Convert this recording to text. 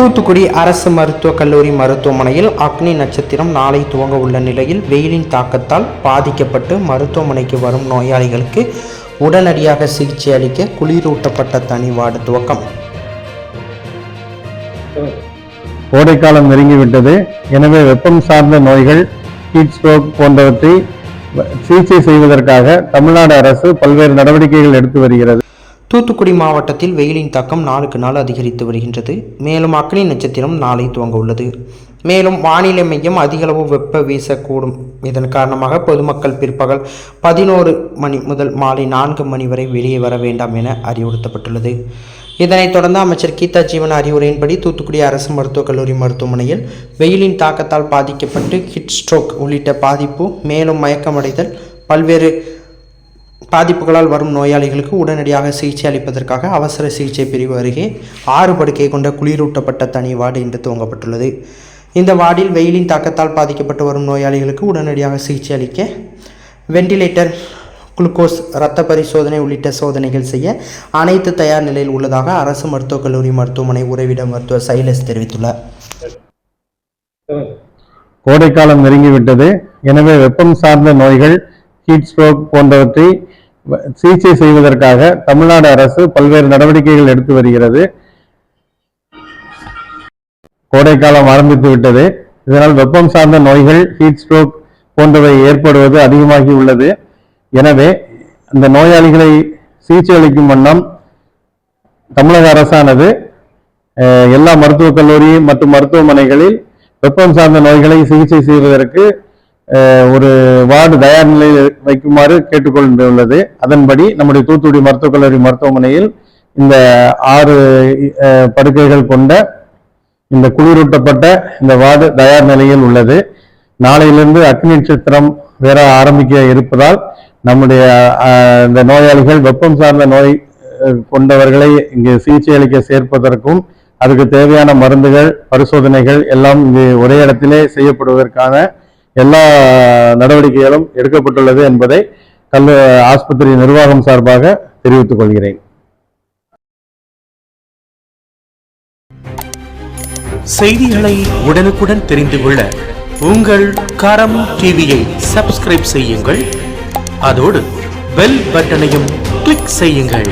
தூத்துக்குடி அரசு மருத்துவக் கல்லூரி மருத்துவமனையில் அக்னி நட்சத்திரம் நாளை துவங்க உள்ள நிலையில் வெயிலின் தாக்கத்தால் பாதிக்கப்பட்டு மருத்துவமனைக்கு வரும் நோயாளிகளுக்கு உடனடியாக சிகிச்சை அளிக்க குளிரூட்டப்பட்ட தனி வார்டு துவக்கம். கோடைக்காலம் நெருங்கிவிட்டது. எனவே வெப்பம் சார்ந்த நோய்கள் ஹீட் ஸ்ட்ரோக் போன்றவற்றை சிகிச்சை செய்வதற்காக தமிழ்நாடு அரசு பல்வேறு நடவடிக்கைகள் எடுத்து வருகிறது. தூத்துக்குடி மாவட்டத்தில் வெயிலின் தாக்கம் நாளுக்கு நாள் அதிகரித்து வருகின்றது. மேலும் அக்னி நட்சத்திரம் நாளை துவங்க உள்ளது. மேலும் வானிலை மையம் அதிகளவு வெப்ப வீசக்கூடும். இதன் காரணமாக பொதுமக்கள் பிற்பகல் பதினோரு மணி முதல் மாலை நான்கு மணி வரை வெளியே வர வேண்டாம் என அறிவுறுத்தப்பட்டுள்ளது. இதனைத் தொடர்ந்து அமைச்சர் கீதா ஜீவன் அறிவுரையின்படி தூத்துக்குடி அரசு மருத்துவக் கல்லூரி மருத்துவமனையில் வெயிலின் தாக்கத்தால் பாதிக்கப்பட்டு ஹிட் ஸ்ட்ரோக் உள்ளிட்ட பாதிப்பு மேலும் மயக்கமடைதல் பல்வேறு பாதிப்புகளால் வரும் நோயாளிகளுக்கு உடனடியாக சிகிச்சை அளிப்பதற்காக அவசர சிகிச்சை பிரிவு அருகே ஆறு படுக்கை கொண்ட குளிரூட்டப்பட்ட தனி வார்டு இன்று துவங்கப்பட்டுள்ளது. இந்த வார்டில் வெயிலின் தாக்கத்தால் பாதிக்கப்பட்டு வரும் நோயாளிகளுக்கு உடனடியாக சிகிச்சை அளிக்க வெண்டிலேட்டர் குளுக்கோஸ் இரத்த பரிசோதனை உள்ளிட்ட சோதனைகள் செய்ய அனைத்து தயார் நிலையில் உள்ளதாக அரசு மருத்துவக் கல்லூரி மருத்துவமனை உறைவிட மருத்துவர் சைலஸ் தெரிவித்துள்ளார். கோடைக்காலம் நெருங்கிவிட்டது. எனவே வெப்பம் சார்ந்த நோய்கள் ஹீட் ஸ்ட்ரோக் போன்றவற்றை சிகிச்சை செய்வதற்காக தமிழ்நாடு அரசு பல்வேறு நடவடிக்கைகள் எடுத்து வருகிறது. கோடைக்காலம் ஆரம்பித்து விட்டது. இதனால் வெப்பம் சார்ந்த நோய்கள் ஹீட் ஸ்ட்ரோக் போன்றவை ஏற்படுவது அதிகமாகி உள்ளது. எனவே இந்த நோயாளிகளை சிகிச்சை அளிக்கும் வண்ணம் தமிழக அரசானது எல்லா மருத்துவக் கல்லூரி மற்றும் மருத்துவமனைகளில் வெப்பம் சார்ந்த நோய்களை சிகிச்சை செய்வதற்கு ஒரு வார்டு தயார் நிலையில் வைக்குமாறு கேட்டுக்கொண்டுள்ளது. அதன்படி நம்முடைய தூத்துக்குடி மருத்துவக் கல்லூரி மருத்துவமனையில் இந்த ஆறு படுக்கைகள் கொண்ட இந்த குளிரூட்டப்பட்ட இந்த வார்டு தயார் நிலையில் உள்ளது. நாளையிலிருந்து அக்னி நட்சத்திரம் வேற ஆரம்பிக்க இருப்பதால் நம்முடைய இந்த நோயாளிகள் வெப்பம் சார்ந்த நோய் கொண்டவர்களை இங்கு சிகிச்சை அளிக்க சேர்ப்பதற்கும் அதுக்கு தேவையான மருந்துகள் பரிசோதனைகள் எல்லாம் இங்கு ஒரே இடத்திலே செய்யப்படுவதற்கான எல்லா நடவடிக்கைகளும் எடுக்கப்பட்டுள்ளது என்பதை கல்ல ஆஸ்பத்திரி நிர்வாகம் சார்பாக தெரிவித்துக் கொள்கிறேன். செய்திகளை உடனுக்குடன் தெரிந்து கொள்ள உங்கள் கரம் டிவியை சப்ஸ்கிரைப் செய்யுங்கள். அதோடு பெல் பட்டனையும் கிளிக் செய்யுங்கள்.